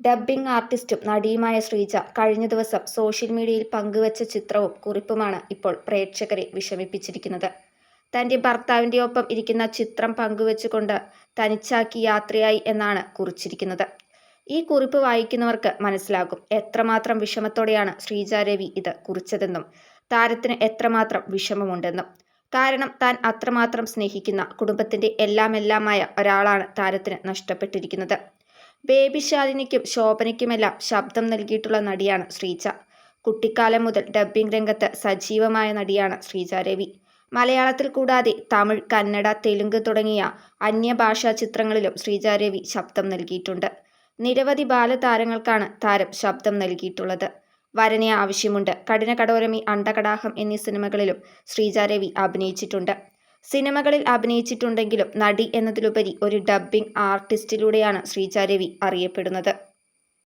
Dubbing ആർട്ടിസ്റ്റും നടിയുമായ Sreeja കഴിഞ്ഞ ദിവസം social മീഡിയയിൽ പങ്കുവച്ച ചിത്രവും കുറിപ്പുമാണ് ഇപ്പോൾ പ്രേക്ഷകരെ വിഷമിപ്പിച്ചിരിക്കുന്നത്. തന്റെ ഭർത്താവിന്റെ ഒപ്പം ഇരിക്കുന്ന ചിത്രം പങ്കുവച്ചുകൊണ്ട് തനിച്ചാക്കി യാത്രയായി എന്നാണ് കുറിച്ചിരിക്കുന്നത്. ഈ കുറിപ്പ് വായിക്കുന്നവർക്ക് മനസ്സിലാകും എത്രമാത്രം വിഷമത്തോടെയാണ് ശ്രീജ രവി ഇത് കുറിച്ചതെന്നും താരത്തിന് എത്രമാത്രം വിഷമമുണ്ടെന്നും. കാരണം താൻ അത്രമാത്രം സ്നേഹിക്കുന്ന കുടുംബത്തിന്റെ എല്ലാമെല്ലാമായ ഒരാളാണ് താരത്തിന് നഷ്ടപ്പെട്ടിരിക്കുന്നത്. ബേബി ശാലിനിക്കും ശോഭനയ്ക്കുമെല്ലാം ശബ്ദം നൽകിയിട്ടുള്ള നടിയാണ് ശ്രീജ. കുട്ടിക്കാലം മുതൽ ഡബ്ബിംഗ് രംഗത്ത് സജീവമായ നടിയാണ് ശ്രീജ രവി. മലയാളത്തിൽ കൂടാതെ തമിഴ്, കന്നഡ, തെലുങ്ക് തുടങ്ങിയ അന്യഭാഷാ ചിത്രങ്ങളിലും ശ്രീജ രവി ശബ്ദം നൽകിയിട്ടുണ്ട്. നിരവധി ബാലതാരങ്ങൾക്കാണ് താരം ശബ്ദം നൽകിയിട്ടുള്ളത്. വരനെ ആവശ്യമുണ്ട്, കഠിനകഠോരമി, അണ്ടകടാഹം എന്നീ സിനിമകളിലും ശ്രീജ രവി അഭിനയിച്ചിട്ടുണ്ട്. സിനിമകളിൽ അഭിനയിച്ചിട്ടുണ്ടെങ്കിലും നടി എന്നതിലുപരി ഒരു ഡബ്ബിംഗ് ആർട്ടിസ്റ്റിലൂടെയാണ് ശ്രീജാരവി അറിയപ്പെടുന്നത്.